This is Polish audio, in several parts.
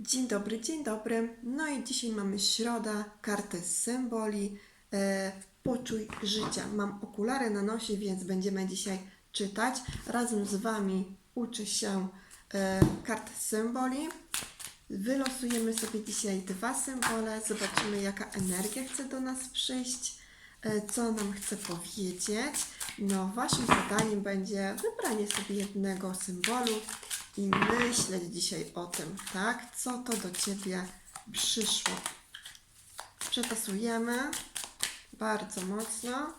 Dzień dobry, dzień dobry. No i dzisiaj mamy środa, kartę symboli. E, poczuj życia. Mam okulary na nosie, więc będziemy dzisiaj czytać. Razem z Wami uczę się e, kart symboli. Wylosujemy sobie dzisiaj dwa symbole. Zobaczymy, jaka energia chce do nas przyjść, e, co nam chce powiedzieć. No, Waszym zadaniem będzie wybranie sobie jednego symbolu i myśleć dzisiaj o tym, tak? Co to do Ciebie przyszło. Przetasujemy bardzo mocno.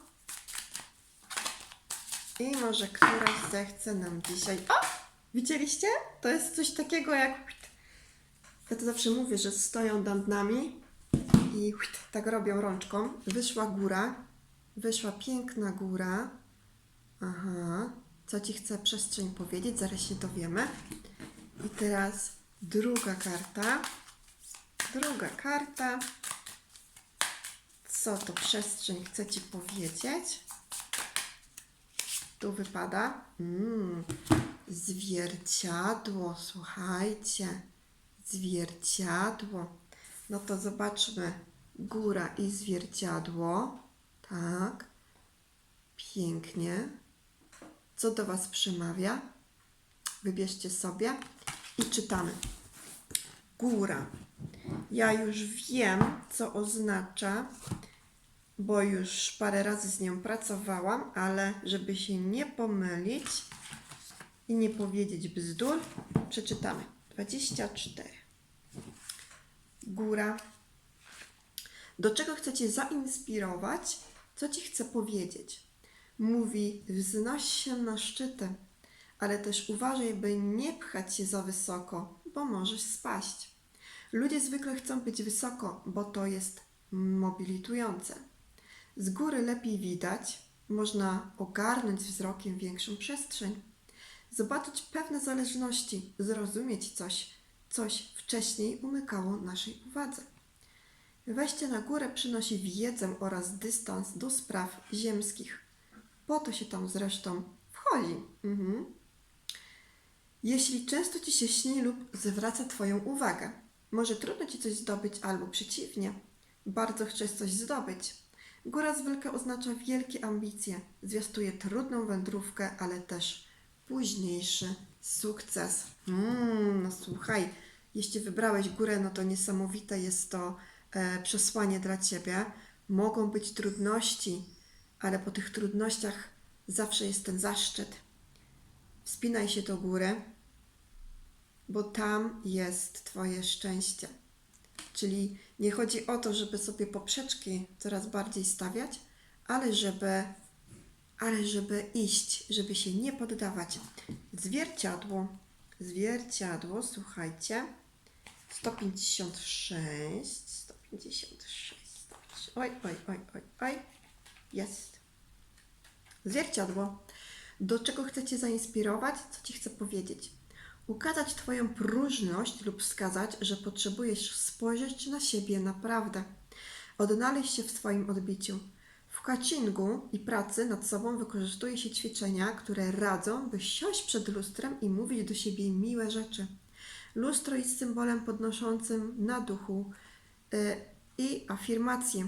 I może któraś zechce nam dzisiaj. O! Widzieliście? To jest coś takiego jak. Ja to zawsze mówię, że stoją nad nami i tak robią rączką. Wyszła góra. Wyszła piękna góra. Aha. Co ci chce przestrzeń powiedzieć? Zaraz się dowiemy. I teraz druga karta. Druga karta. Co to przestrzeń chce ci powiedzieć? Tu wypada. Mm, zwierciadło, słuchajcie. Zwierciadło. No to zobaczmy. Góra i zwierciadło. Tak. Pięknie. Co do Was przemawia? Wybierzcie sobie i czytamy. Góra. Ja już wiem, co oznacza, bo już parę razy z nią pracowałam, ale żeby się nie pomylić i nie powiedzieć bzdur, przeczytamy. 24. Góra. Do czego chcecie zainspirować? Co Ci chce powiedzieć? Mówi, wznoś się na szczyty, ale też uważaj, by nie pchać się za wysoko, bo możesz spaść. Ludzie zwykle chcą być wysoko, bo to jest mobilitujące. Z góry lepiej widać, można ogarnąć wzrokiem większą przestrzeń, zobaczyć pewne zależności, zrozumieć coś, coś wcześniej umykało naszej uwadze. Wejście na górę przynosi wiedzę oraz dystans do spraw ziemskich. Po to się tam zresztą wchodzi. Mhm. Jeśli często ci się śni lub zwraca Twoją uwagę, może trudno ci coś zdobyć albo przeciwnie, bardzo chcesz coś zdobyć. Góra zwykle oznacza wielkie ambicje, zwiastuje trudną wędrówkę, ale też późniejszy sukces. Mm, no słuchaj, jeśli wybrałeś górę, no to niesamowite jest to e, przesłanie dla Ciebie. Mogą być trudności, ale po tych trudnościach zawsze jest ten zaszczyt. Wspinaj się do góry, bo tam jest Twoje szczęście. Czyli nie chodzi o to, żeby sobie poprzeczki coraz bardziej stawiać, ale żeby, ale żeby iść, żeby się nie poddawać. Zwierciadło, zwierciadło, słuchajcie, 156, 156, 156. Oj, oj, oj, oj, oj. Jest. Zwierciadło. Do czego chcecie zainspirować? Co ci chcę powiedzieć? Ukazać Twoją próżność lub wskazać, że potrzebujesz spojrzeć na siebie naprawdę. Odnaleźć się w swoim odbiciu. W coachingu i pracy nad sobą wykorzystuje się ćwiczenia, które radzą, by siąść przed lustrem i mówić do siebie miłe rzeczy. Lustro jest symbolem podnoszącym na duchu y, i afirmację.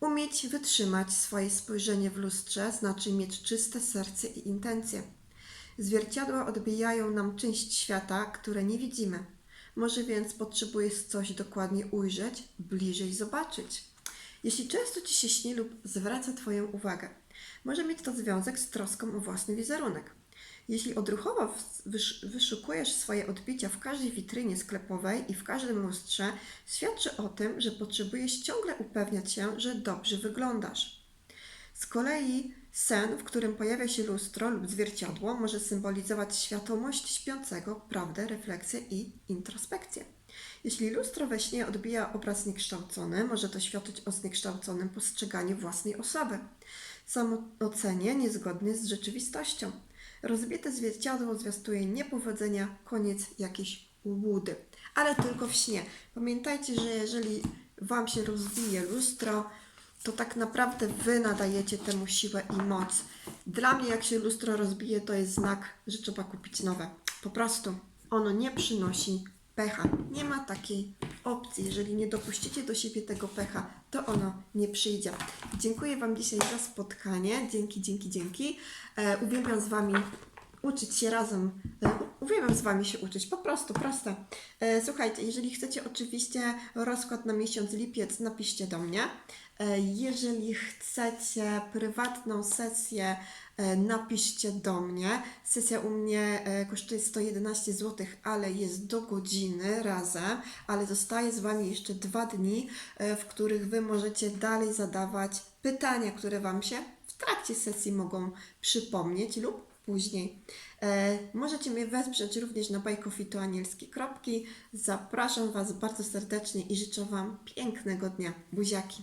Umieć wytrzymać swoje spojrzenie w lustrze znaczy mieć czyste serce i intencje. Zwierciadła odbijają nam część świata, które nie widzimy. Może więc potrzebujesz coś dokładnie ujrzeć, bliżej zobaczyć. Jeśli często ci się śni lub zwraca Twoją uwagę, może mieć to związek z troską o własny wizerunek. Jeśli odruchowo wyszukujesz swoje odbicia w każdej witrynie sklepowej i w każdym lustrze, świadczy o tym, że potrzebujesz ciągle upewniać się, że dobrze wyglądasz. Z kolei sen, w którym pojawia się lustro lub zwierciadło, może symbolizować świadomość śpiącego, prawdę, refleksję i introspekcję. Jeśli lustro we śnie odbija obraz zniekształcony, może to świadczyć o zniekształconym postrzeganiu własnej osoby, samoocenie niezgodnie z rzeczywistością. Rozbite zwierciadło zwiastuje niepowodzenia, koniec jakiejś łudy, ale tylko w śnie. Pamiętajcie, że jeżeli Wam się rozbije lustro, to tak naprawdę Wy nadajecie temu siłę i moc. Dla mnie, jak się lustro rozbije, to jest znak, że trzeba kupić nowe. Po prostu ono nie przynosi pecha. Nie ma takiej opcji. Jeżeli nie dopuścicie do siebie tego pecha, to ono nie przyjdzie. Dziękuję Wam dzisiaj za spotkanie. Dzięki, dzięki, dzięki. E, uwielbiam z Wami uczyć się razem. E, uwielbiam z Wami się uczyć. Po prostu, proste. E, słuchajcie, jeżeli chcecie oczywiście rozkład na miesiąc lipiec, napiszcie do mnie. E, jeżeli chcecie prywatną sesję, napiszcie do mnie. Sesja u mnie kosztuje 111 zł, ale jest do godziny razem, ale zostaje z Wami jeszcze dwa dni, w których Wy możecie dalej zadawać pytania, które Wam się w trakcie sesji mogą przypomnieć lub później. E, możecie mnie wesprzeć również na bajkofitoanielskie kropki. Zapraszam Was bardzo serdecznie i życzę Wam pięknego dnia. Buziaki!